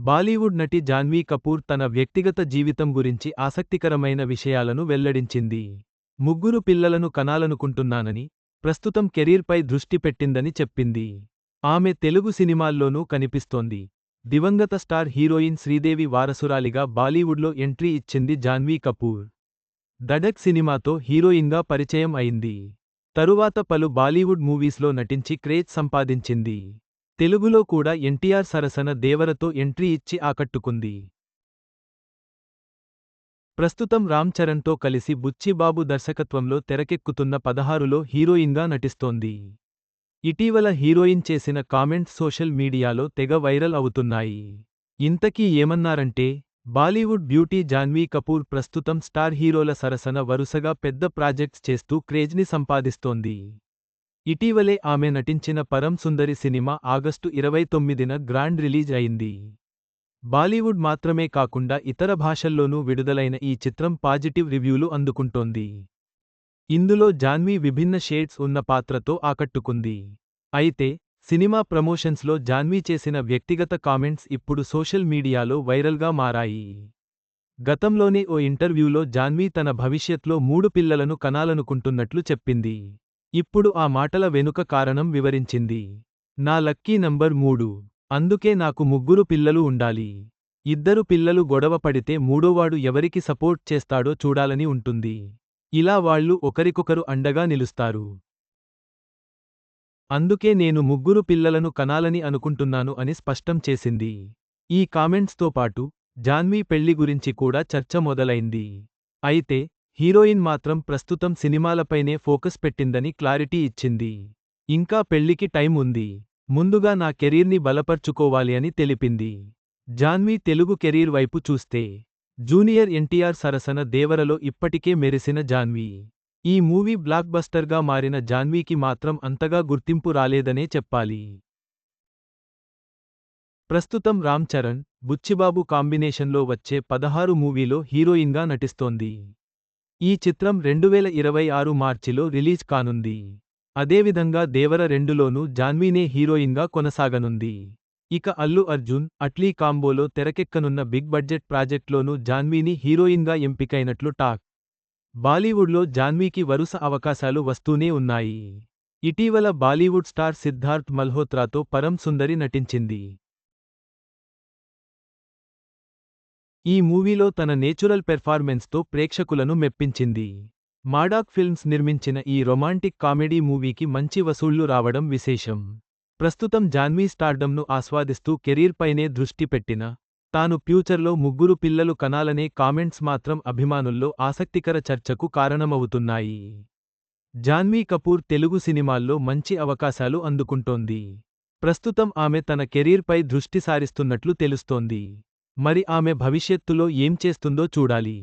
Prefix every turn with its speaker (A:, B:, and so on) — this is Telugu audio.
A: బాలీవుడ్ నటి జాన్వీ కపూర్ తన వ్యక్తిగత జీవితం గురించి ఆసక్తికరమైన విషయాలను వెల్లడించింది. ముగ్గురు పిల్లలను కనాలనుకుంటున్నానని ప్రస్తుతం కెరీర్పై దృష్టి పెట్టిందని చెప్పింది. ఆమె తెలుగు సినిమాల్లోనూ కనిపిస్తోంది. దివంగత స్టార్ హీరోయిన్ శ్రీదేవి వారసురాలిగా బాలీవుడ్లో ఎంట్రీ ఇచ్చింది జాన్వీ కపూర్. దడక్ సినిమాతో హీరోయిన్గా పరిచయం అయింది. తరువాత పలు బాలీవుడ్ మూవీస్లో నటించి క్రేజ్ సంపాదించింది. తెలుగులో కూడా ఎన్టీఆర్ సరసన దేవరతో ఎంట్రీ ఇచ్చి ఆకట్టుకుంది. ప్రస్తుతం రామ్ చరణ్తో కలిసి బుచ్చిబాబు దర్శకత్వంలో తెరకెక్కుతున్న పదహారులో హీరోయిన్గా నటిస్తోంది. ఇటీవల హీరోయిన్ చేసిన కామెంట్స్ సోషల్ మీడియాలో తెగ వైరల్ అవుతున్నాయి. ఇంతకీ ఏమన్నారంటే బాలీవుడ్ బ్యూటీ జాన్వీ కపూర్ ప్రస్తుతం స్టార్ హీరోల సరసన వరుసగా పెద్ద ప్రాజెక్ట్స్ చేస్తూ క్రేజ్ని సంపాదిస్తోంది. ఇటీవలే ఆమె నటించిన పరం సుందరి సినిమా ఆగస్టు ఇరవై తొమ్మిదిన గ్రాండ్ రిలీజ్ అయింది. బాలీవుడ్ మాత్రమే కాకుండా ఇతర భాషల్లోనూ విడుదలైన ఈ చిత్రం పాజిటివ్ రివ్యూలు అందుకుంటోంది. ఇందులో జాన్వీ విభిన్న షేడ్స్ ఉన్న పాత్రతో ఆకట్టుకుంది. అయితే సినిమా ప్రమోషన్స్లో జాన్వీ చేసిన వ్యక్తిగత కామెంట్స్ ఇప్పుడు సోషల్ మీడియాలో వైరల్గా మారాయి. గతంలోనే ఓ ఇంటర్వ్యూలో జాన్వీ తన భవిష్యత్లో మూడు పిల్లలను కనాలనుకుంటున్నట్లు చెప్పింది. ఇప్పుడు ఆ మాటల వెనుక కారణం వివరించింది. నా లక్కీ నంబర్ మూడు. అందుకే నాకు ముగ్గురు పిల్లలు ఉండాలి. ఇద్దరు పిల్లలు గొడవ పడితే మూడోవాడు ఎవరికి సపోర్ట్ చేస్తాడో చూడాలని ఉంటుంది. ఇలా వాళ్ళు ఒకరికొకరు అండగా నిలుస్తారు. అందుకే నేను ముగ్గురు పిల్లలను కనాలని అనుకుంటున్నాను అని స్పష్టం చేసింది. ఈ కామెంట్స్తో పాటు జాన్వీ పెళ్ళి గురించి కూడా చర్చ మొదలైంది. అయితే హీరోయిన్ మాత్రం ప్రస్తుతం సినిమాలపైనే ఫోకస్ పెట్టిందని క్లారిటీ ఇచ్చింది. ఇంకా పెళ్ళికి టైం ఉంది. ముందుగా నా కెరీర్ని బలపర్చుకోవాలి అని తెలిపింది. జాన్వీ తెలుగు కెరీర్ వైపు చూస్తే జూనియర్ ఎన్టీఆర్ సరసన దేవరలో ఇప్పటికే మెరిసిన జాన్వీ. ఈ మూవీ బ్లాక్ బస్టర్గా మారిన జాన్వీకి మాత్రం అంతగా గుర్తింపు రాలేదనే చెప్పాలి. ప్రస్తుతం రామ్ చరణ్ బుచ్చిబాబు కాంబినేషన్లో వచ్చే పదహారు మూవీలో హీరోయిన్గా నటిస్తోంది. ఈ చిత్రం రెండువేల ఇరవై ఆరు మార్చిలో రిలీజ్ కానుంది. అదేవిధంగా దేవర రెండులోనూ జాన్వీనే హీరోయిన్గా కొనసాగనుంది. ఇక అల్లు అర్జున్ అట్లీ కాంబోలో తెరకెక్కనున్న బిగ్ బడ్జెట్ ప్రాజెక్ట్లోనూ జాన్వీని హీరోయిన్గా ఎంపికైనట్లు టాక్. బాలీవుడ్లో జాన్వీకి వరుస అవకాశాలు వస్తూనే ఉన్నాయి. ఇటీవల బాలీవుడ్ స్టార్ సిద్ధార్థ్ మల్హోత్రాతో పరం సుందరి నటించింది. ఈ మూవీలో తన నేచురల్ పెర్ఫార్మెన్స్తో ప్రేక్షకులను మెప్పించింది. మాడాక్ ఫిల్మ్స్ నిర్మించిన ఈ రొమాంటిక్ కామెడీ మూవీకి మంచి వసూళ్ళు రావడం విశేషం. ప్రస్తుతం జాన్వీ స్టార్డమ్ను ఆస్వాదిస్తూ కెరీర్పైనే దృష్టి పెట్టిన తాను ఫ్యూచర్లో ముగ్గురు పిల్లలు కనాలనే కామెంట్స్ మాత్రం అభిమానుల్లో ఆసక్తికర చర్చకు కారణమవుతున్నాయి. జాన్వీ కపూర్ తెలుగు సినిమాల్లో మంచి అవకాశాలు అందుకుంటోంది. ప్రస్తుతం ఆమె తన కెరీర్పై దృష్టి సారిస్తున్నట్లు తెలుస్తోంది. మరి ఆమె భవిష్యత్తులో ఏం చేస్తుందో చూడాలి.